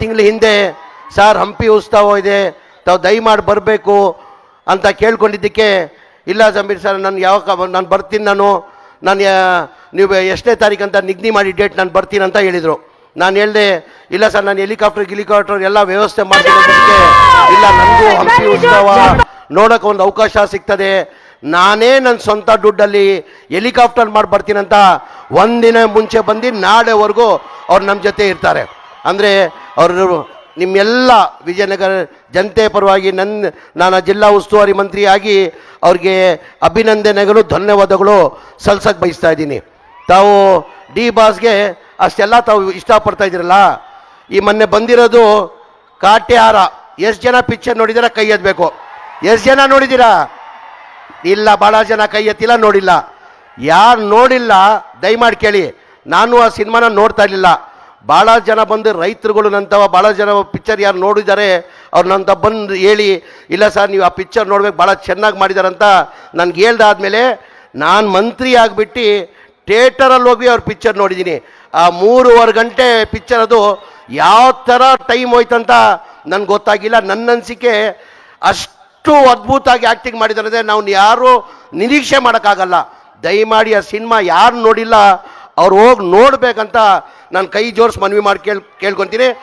ತಿಂಗಳ ಹಿಂದೆ, ಸರ್, ಹಂಪಿ ಉತ್ಸವ ಇದೆ, ತಾವು ದಯಮಾಡಿ ಬರಬೇಕು ಅಂತ ಕೇಳ್ಕೊಂಡಿದ್ದಕ್ಕೆ, ಇಲ್ಲ ಜಂಬೀರ್ ಸರ್, ನಾನು ಯಾವ ನಾನು ಬರ್ತೀನಿ ನಾನು ನಾನು ನೀವು ಎಷ್ಟನೇ ತಾರೀಕು ಅಂತ ನಿಗ್ನಿ ಮಾಡಿ ಡೇಟ್ ನಾನು ಬರ್ತೀನಿ ಅಂತ ಹೇಳಿದರು. ನಾನು ಹೇಳಿದೆ, ಇಲ್ಲ ಸರ್, ನಾನು ಹೆಲಿಕಾಪ್ಟರ್, ಗಿಲಿಕಾಪ್ಟರ್ ಎಲ್ಲ ವ್ಯವಸ್ಥೆ ಮಾಡ್ತೀನಿ ಇಲ್ಲ ನನಗೂ ಹಂಪಿ ಉತ್ಸವ ನೋಡೋಕೆ ಒಂದು ಅವಕಾಶ ಸಿಗ್ತದೆ. ನಾನೇ ನನ್ನ ಸ್ವಂತ ದುಡ್ಡಲ್ಲಿ ಹೆಲಿಕಾಪ್ಟರ್ ಮಾಡಿ ಬರ್ತೀನಂತ ಒಂದಿನ ಮುಂಚೆ ಬಂದು ನಾಳೆವರೆಗೂ ಅವ್ರು ನಮ್ಮ ಜೊತೆ ಇರ್ತಾರೆ. ಅಂದರೆ ಅವರು ನಿಮ್ಮೆಲ್ಲ ವಿಜಯನಗರ ಜನತೆ ಪರವಾಗಿ ನನ್ನ ನಾನು ಜಿಲ್ಲಾ ಉಸ್ತುವಾರಿ ಮಂತ್ರಿಯಾಗಿ ಅವ್ರಿಗೆ ಅಭಿನಂದನೆಗಳು, ಧನ್ಯವಾದಗಳು ಸಲ್ಸಕ್ಕೆ ಬಯಸ್ತಾ ಇದ್ದೀನಿ. ತಾವು ಡಿ ಬಾಸ್ಗೆ ಅಷ್ಟೆಲ್ಲ ತಾವು ಇಷ್ಟಪಡ್ತಾ ಇದ್ದೀರಲ್ಲ, ಈ ಮೊನ್ನೆ ಬಂದಿರೋದು ಕಾಟ್ಯಾರ. ಎಷ್ಟು ಜನ ಪಿಕ್ಚರ್ ನೋಡಿದಿರ ಕೈ ಎತ್ತಬೇಕು ಎಷ್ಟು ಜನ ನೋಡಿದ್ದೀರಾ? ಇಲ್ಲ ಭಾಳ ಜನ ಕೈ ಎತ್ತಿಲ್ಲ, ನೋಡಿಲ್ಲ. ಯಾರು ನೋಡಿಲ್ಲ, ದಯಮಾಡಿ ಕೇಳಿ. ನಾನು ಆ ಸಿನಿಮಾನ ನೋಡ್ತಾ ಇರಲಿಲ್ಲ. ಭಾಳ ಜನ ಬಂದು ರೈತರುಗಳು ನಂತವ ಭಾಳ ಜನ ಪಿಕ್ಚರ್ ಯಾರು ನೋಡಿದ್ದಾರೆ ಅವ್ರು ನಂತ ಬಂದು ಹೇಳಿ, ಇಲ್ಲ ಸರ್, ನೀವು ಆ ಪಿಕ್ಚರ್ ನೋಡ್ಬೇಕು ಭಾಳ ಚೆನ್ನಾಗಿ ಮಾಡಿದಾರಂತ ನನ್ಗೆ ಹೇಳ್ದಾದ್ಮೇಲೆ ನಾನು ಮಂತ್ರಿ ಆಗಿಬಿಟ್ಟು ಥಿಯೇಟರಲ್ಲಿ ಹೋಗಿ ಅವ್ರ ಪಿಕ್ಚರ್ ನೋಡಿದ್ದೀನಿ ಆ ಮೂರುವರೆ ಗಂಟೆ ಪಿಕ್ಚರ್ ಅದು ಯಾವ ಥರ ಟೈಮ್ ಹೋಯ್ತಂತ ನನ್ಗೆ ಗೊತ್ತಾಗಿಲ್ಲ. ನನ್ನ ಅನಿಸಿಕೆ ಅಷ್ಟು ಅದ್ಭುತವಾಗಿ ಆ್ಯಕ್ಟಿಂಗ್ ಮಾಡಿದ್ದಾರೆ ನಾವು ಯಾರು ನಿರೀಕ್ಷೆ ಮಾಡೋಕ್ಕಾಗಲ್ಲ. ದಯಮಾಡಿ ಆ ಸಿನಿಮಾ ಯಾರು ನೋಡಿಲ್ಲ, ಅವ್ರು ಹೋಗಿ ನೋಡ್ಬೇಕಂತ ನಾನು ಕೈ ಜೋಡಿಸಿ ಮನವಿ ಮಾಡಿ ಕೇಳ್ ಕೇಳ್ಕೊತೀನಿ.